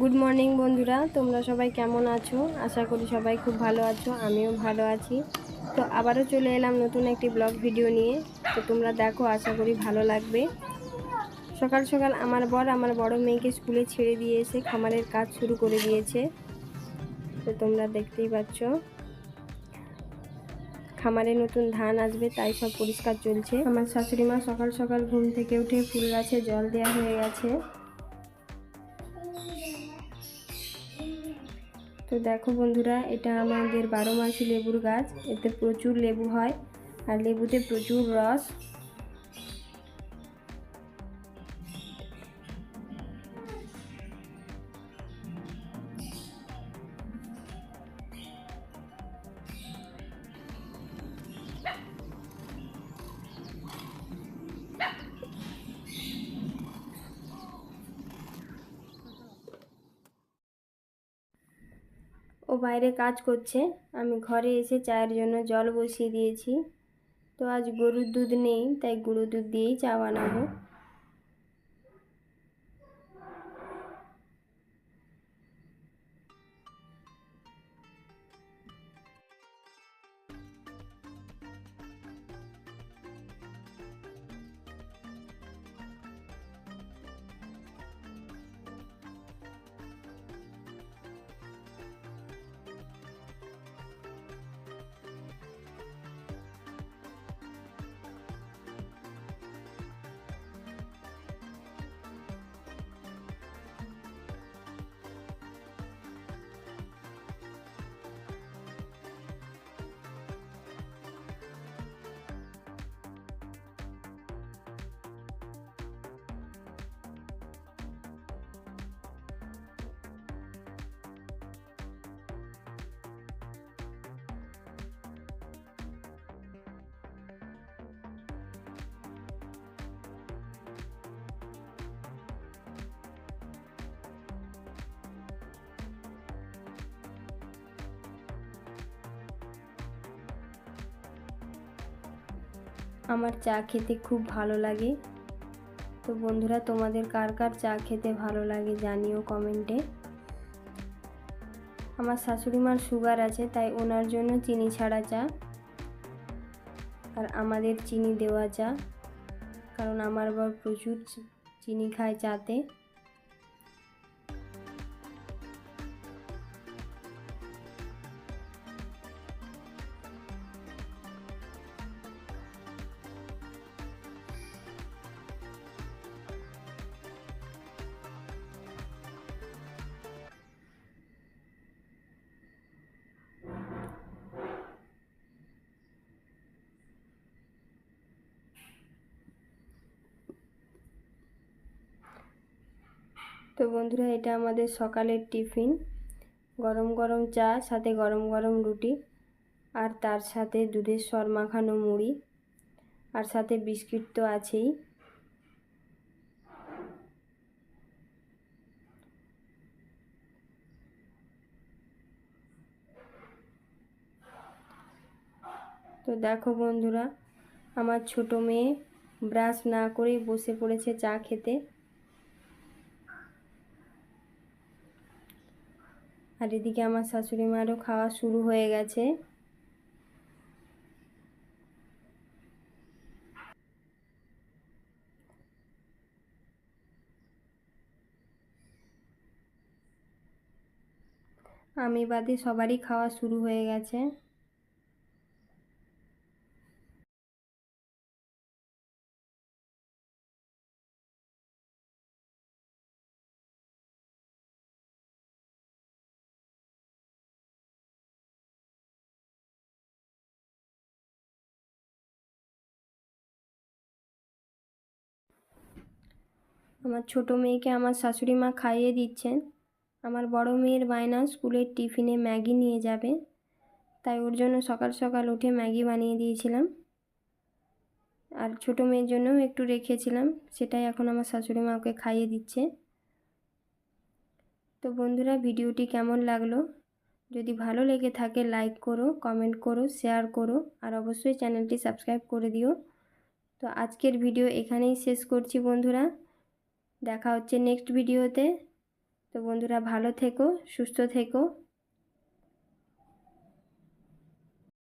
Good morning বন্ধুরা। তোমরা সবাই কেমন আছো? আশা করি সবাই খুব ভালো আছো, আমিও ভালো আছি। তো আবারও চলে এলাম নতুন একটি ব্লগ ভিডিও নিয়ে। তো তোমরা দেখো, আশা করি ভালো লাগবে। সকাল সকাল আমার বর আমার বড় মেয়েকে স্কুলে ছেড়ে দিয়ে এসে খামারের কাজ শুরু করে দিয়েছে। তো তোমরা দেখতেই পাচ্ছ। খামারে নতুন ধান আসবে, তাই সব পরিষ্কার চলছে। আমার শাশুড়ি মা সকাল সকাল ঘুম থেকে উঠে ফুল গাছে জল দেওয়া হয়ে গেছে। তো দেখো বন্ধুরা, এটা আমাদের বারো মাসি লেবুর গাছ। এতে প্রচুর লেবু হয়। আর লেবুতে প্রচুর রস। বাইরে কাজ করছে। আমি ঘরে এসে চায়ের জন্য জল বসিয়ে দিয়েছি। তো আজ গরুর দুধ নেই, তাই গরুর দুধ দিয়েই চা বানাবো। আমার চা খেতে খুব ভালো লাগে। তো বন্ধুরা, তোমাদের কার কার চা খেতে ভালো লাগে জানিও কমেন্টে। আমার শাশুড়ি মার সুগার আছে, তাই ওনার জন্য চিনি ছাড়া চা আর আমাদের চিনি দেওয়া চা। কারণ আমার বর প্রচুর চিনি খায় চাতে। তো বন্ধুরা, এটা আমাদের সকালের টিফিন। গরম গরম চা, সাথে গরম গরম রুটি, আর তার সাথে দুধের সর মাখানো মুড়ি, আর সাথে বিস্কিট তো আছেই। তো দেখো বন্ধুরা, আমার ছোট মেয়ে ব্রাশ না করেই বসে পড়েছে চা খেতে। আর এদিকে আমার শাশুড়ি মারও খাওয়া শুরু হয়ে গেছে। আমি বাদে সবারই খাওয়া শুরু হয়ে গেছে। আমার ছোট মেয়েকে আমার শাশুড়ি মা খাইয়ে দিচ্ছেন। আমার বড় মেয়ের বায়না স্কুলের টিফিনে ম্যাগি নিয়ে যাবে। তাই ওর জন্য সকাল সকাল উঠে ম্যাগি বানিয়ে দিয়েছিলাম। আর ছোট মেয়ের জন্যও একটু রেখেছিলাম। সেটাই এখন আমার শাশুড়ি মা ওকে খাইয়ে দিচ্ছে। তো বন্ধুরা, ভিডিওটি কেমন লাগল? যদি ভালো লেগে থাকে, লাইক করো, কমেন্ট করো, শেয়ার করো, আর অবশ্যই চ্যানেলটি সাবস্ক্রাইব করে দিও। তো আজকের ভিডিও এখানেই শেষ করছি বন্ধুরা। দেখা হচ্ছে নেক্সট ভিডিওতে তো বন্ধুরা ভালো থেকো সুস্থ থেকো।